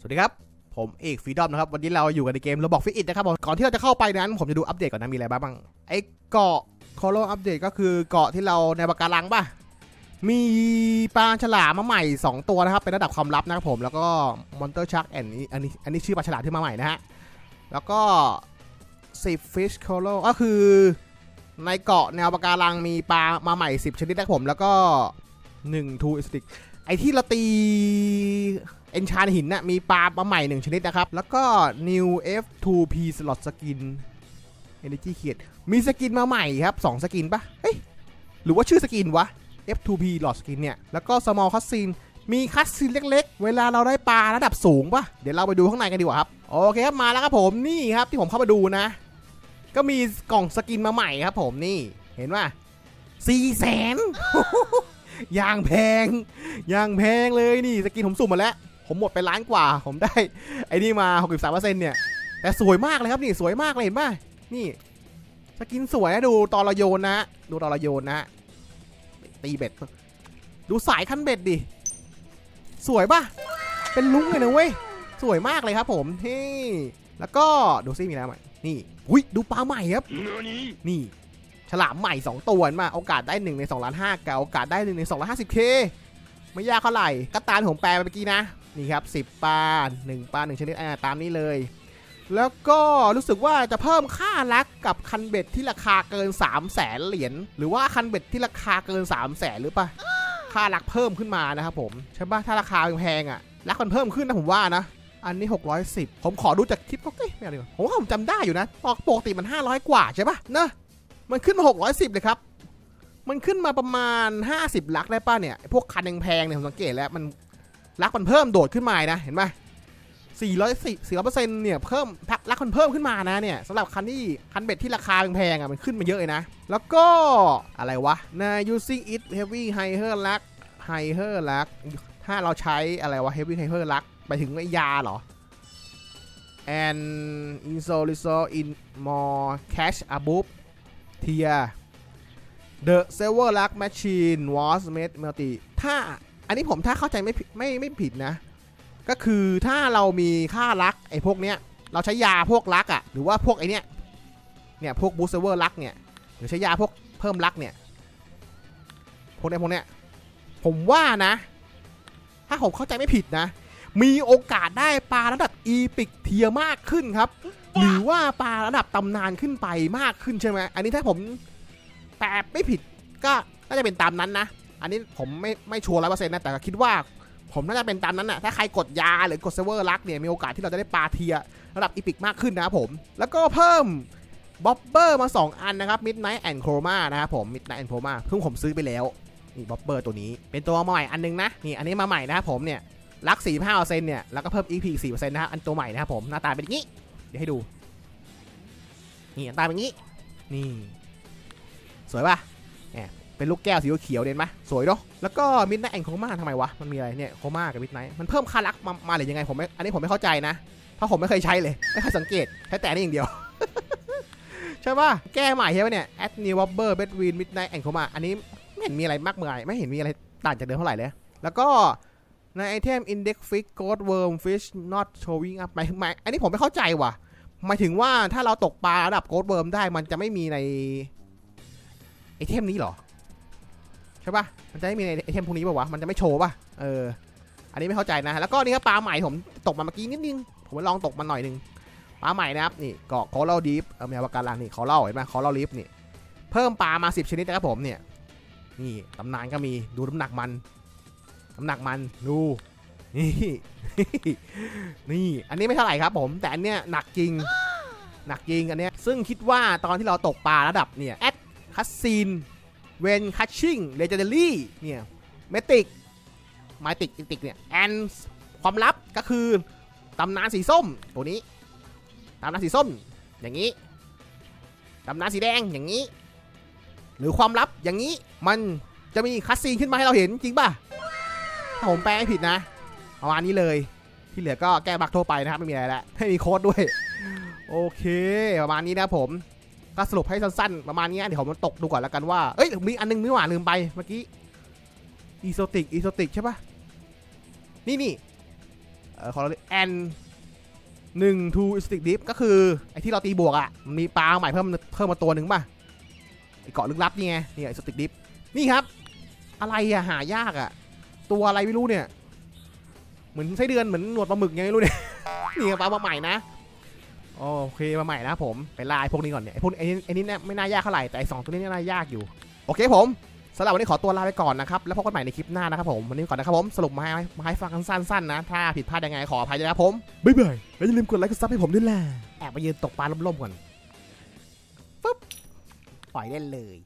สวัสดีครับ ผมเอกฟรีดอมนะครับ วันนี้เราอยู่กันในเกมเราบอกฟิอินะครับผมก่อนที่เราจะเข้าไปนั้น ผมจะดูอัปเดตก่อนนะมีอะไรบ้าง ไอ้เกาะโคโลอัปเดตก็คือเกาะที่เราในปะการังป่ะ มีปลาฉลามมาใหม่ 2 ตัวนะครับ เป็นระดับความลับนะครับผมแล้วก็มอนเตอร์ชักแอนนี้อันนี้อันนี้ชื่อปลาฉลามที่มาใหม่นะฮะแล้วก็สิบฟิชโคโลก็คือในเกาะแนวปะการังมีปลามาใหม่ 10 ชนิดนะครับผมแล้วก็1ทูอิสติกไอที่เราตี เอนชานหินน่ะมีปลามาใหม่หนึ่งชนิดนะครับ แล้วก็ new F2P slot skin energy เขียดมีสกินมาใหม่ครับ 2 สกินปะเฮ้ย หรือว่าชื่อสกินวะ F2P slot skin เนี่ย แล้วก็ small cutscene มีคัสซีนเล็กๆ เวลาเราได้ปลาระดับสูงปะเดี๋ยวเราไปดูข้างในกันดีกว่าครับ โอเคครับ มาแล้วครับผมนี่ครับที่ผมเข้ามาดูนะ ก็มีกล่องสกินมาใหม่ครับผมนี่เห็นว่าสี่แสนอย่างแพง อย่างแพงเลยนี่สกินผมสุ่มมาแล้ว ผมหมดไปล้านกว่า ผมได้ไอ้นี่มา 63%เนี่ย แต่สวยมากเลยครับนี่สวยมากเลยเห็นป่ะ นี่สกินสวยนะดูตอนเราโยนนะ ดูตอนเราโยนนะ ตีเบ็ด ดูสายคันเบ็ดดิ สวยป่ะ เป็นลุ้งเลยนะเว้ย สวยมากเลยครับผมนี่แล้วก็ดูซิมีอะไรใหม่นี่อุ้ยดูปลาใหม่ครับ นี่ฉลามใหม่ 2 ตัวมา โอกาสได้ 1 ใน2ล้าน5กับโอกาสได้ 1 ใน2ล้าน50 k ไม่ยากเท่าไหร่ก็ตามที่ผมแปลไปเมื่อกี้นะ นี่ครับ 10 ปลา 1 ปลา 1 ชนิดอ่าตามนี้เลย แล้วก็รู้สึกว่าจะเพิ่มค่ารักกับคันเบ็ดที่ราคาเกิน 3 0 0แสนเหรียญหรือว่าคันเบ็ดที่ราคาเกิน 3 0 0แสนหรือปะค่ารักเพิ่มขึ้นมานะครับผมใช่ปะถ้าราคาแพงอะรักมันเพิ่มขึ้นนะผมว่านะอันนี้ 610 ผมขอดูจากคลิปก็เอ้ยไม่เอาดีกว่าผมว่าผมจำได้อยู่นะปกติมัน 500 กว่าใช่ปะเนอะมันขึ้นมา 610 เลยครับ มันขึ้นมาประมาณ 50 ลักได้ป่ะเนี่ย พวกคันแพงๆเนี่ยผมสังเกตแล้วมัน ลักมันเพิ่มโดดขึ้นมานะ เห็นไหม400 400เปอร์เซ็นต์เนี่ยเพิ่มลักมันเพิ่มขึ้นมานะเนี่ยสำหรับคันที่คันเบ็ดที่ราคาแพงๆอะมันขึ้นมาเยอะเลยนะ แล้วก็อะไรวะนะ using it heavy higher luck higher luck ถ้าเราใช้อะไรวะ heavy higher luck ไปถึงไอ้ยาเหรอ and insol result in more cash above tier the silver luck machine was made multi ถ้า อันนี้ผมถ้าเข้าใจไม่ไม่ไม่ผิดนะ ก็คือถ้าเรามีค่าลักไอ้พวกเนี้ย เราใช้ยาพวกลักอะ่ะ หรือว่าพวกไอเนี้ย เนี่ยพวกบูสเซอร์ลักเนี่ย หรือใช้ยาพวกเพิ่มลักเนี่ย พวกเนี้ยพวกเนี้ย ผมว่านะ ถ้าผมเข้าใจไม่ผิดนะ มีโอกาสได้ปลาระดับอีพิกเทียมากขึ้นครับ หรือว่าปลาระดับตำนานขึ้นไปมากขึ้นใช่ไหม อันนี้ถ้าผมแปลไม่ผิดก็น่าจะเป็นตามนั้นนะ อันนี้ผมไม่ไม่ชัวร์ร้อยเปอร์เซ็นต์นะ แต่คิดว่าผมน่าจะเป็นตามนั้นนะถ้าใครกดยาหรือกดเซร์ฟเวอร์ลักเนี่ย มีโอกาสที่เราจะได้ปลาเทียระดับอีพิกมากขึ้นนะครับผม แล้วก็เพิ่มบ๊อบเบอร์มา 2 อันนะครับ Midnight and Chroma นะครับผม Midnight and Chroma เพิ่งผมซื้อไปแล้ว นี่บ๊อบเบอร์ตัวนี้ เป็นตัวมาใหม่อันนึงนะ นี่อันนี้มาใหม่นะครับผมเนี่ย ลัก 45%เนี่ย แล้วก็เพิ่ม EP 4%นะครับ อันตัวใหม่นะครับผม หน้าตาเป็นอย่างนี้ เดี๋ยวให้ดู นี่หน้าตาเป็นอย่างนี้ นี่ สวยป่ะ เป็นลูกแก้วสีเขียวเด่นไหมสวยเนาะแล้วก็มิดไนท์แอนโคม่าทำไมวะ มันมีอะไรเนี่ยโคม่ากับมิดไนท์มันเพิ่มค่ารักมามาหรือยังไงผมไม่อันนี้ผมไม่เข้าใจนะ เพราะผมไม่เคยใช้เลย ไม่เคยสังเกตใช้แต่นี่อย่างเดียว ใช่ป่ะ แก้ใหม่ใช่ป่ะเนี่ย add new wobber bedwin midnight and coma อันนี้ไม่เห็นมีอะไรมากมายไม่เห็นมีอะไรต่างจากเดิมเท่าไหร่เลย แล้วก็ในไอเทม index fix gold worm fish not showing up หมายหมายอันนี้ผมไม่เข้าใจว่ะหมายถึงว่าถ้าเราตกปลาระดับ gold worm ได้มันจะไม่มีในไอเทมนี้หรอ ช่ป่ะ มันจะไม่มีในไอเทมพวกนี้ป่าวะ มันจะไม่โชว์ป่ะ เออ อันนี้ไม่เข้าใจนะ แล้วก็นี่ครับปลาใหม่ผมตกมาเมื่อกี้นิดนึง ผมไปลองตกมาหน่อยนึง ปลาใหม่นะครับ นี่เกาะคอเล่าดีฟเออแมวปากการังนี่เขาเล่าเห็นไหมเขาเล่าลีฟนี่ เพิ่มปลามา 10 ชนิดนะครับผมเนี่ย นี่ตำนานก็มี ดูน้ำหนักมัน น้ำหนักมัน ดู นี่ นี่ อันนี้ไม่เท่าไหร่ครับผม แต่อันเนี้ยหนักจริง หนักจริงอันเนี้ย ซึ่งคิดว่าตอนที่เราตกปลาระดับเนี่ยแอดคัสซีน เวนคัชชิ่งเลเจนเดอรี่เนี่ยเมติกไมติกติกเนี่ยแอนความลับก็คือตำนานสีส้มตัวนี้ตำนานสีส้มอย่างนี้ตำนานสีแดงอย่างนี้ หรือความลับอย่างนี้มันจะมีคัสซีนขึ้นมาให้เราเห็นจริงป่ะถ้าผมแปลผิดนะประมาณนี้เลยที่เหลือก็แก้บักทั่วไปนะครับไม่มีอะไรแล้วไม่มีโค้ดด้วย โอเค ประมาณนี้นะผม ก็สรุปให้สั้นๆ ประมาณนี้เดี๋ยวผมตกดูก่อนแล้วกันว่าเอ้ยมีอันนึงนี่หว่าลืมไปเมื่อกี้อีโซติกอีโซติกใช่ปะนี่นี่เออคอร์แอนหนึ่งทูสติกดิฟก็คือไอที่เราตีบวกอะมันมีปลาใหม่เพิ่มเพิ่มมาตัวหนึ่งป่ะไอเกาะลึกลับนี่ไงนี่ไอสติกดิฟนี่ครับ อะไรอะหายากอะตัวอะไรไม่รู้เนี่ย เหมือนไส้เดือนเหมือนหนวดปลาหมึกไงไม่รู้เนี่ยนี่ครับปลามาใหม่นะ โอเคมาใหม่นะผมไปล่าไอ้พวกนี้ก่อนเนี่ยไอพวกไอ้นี่ไอ้นี่เนี่ยไม่น่ายากเท่าไหร่แต่ไอสองตัวนี้เนี่ยน่ายากอยู่โอเคผมสำหรับวันนี้ขอตัวลาไปก่อนนะครับแล้วพบกันใหม่ในคลิปหน้านะครับผมวันนี้ก่อนนะครับผมสรุปมาให้มาให้ฟังกันสั้นๆนะ ถ้าผิดพลาดยังไงขออภัยด้วยนะครับผมบ๊ายบายแล้วอย่าลืมกดไลค์กดซับให้ผมด้วยล่ะแอบไปยืนตกปลาล่มๆก่อนปึ๊บปล่อยเล่นเลย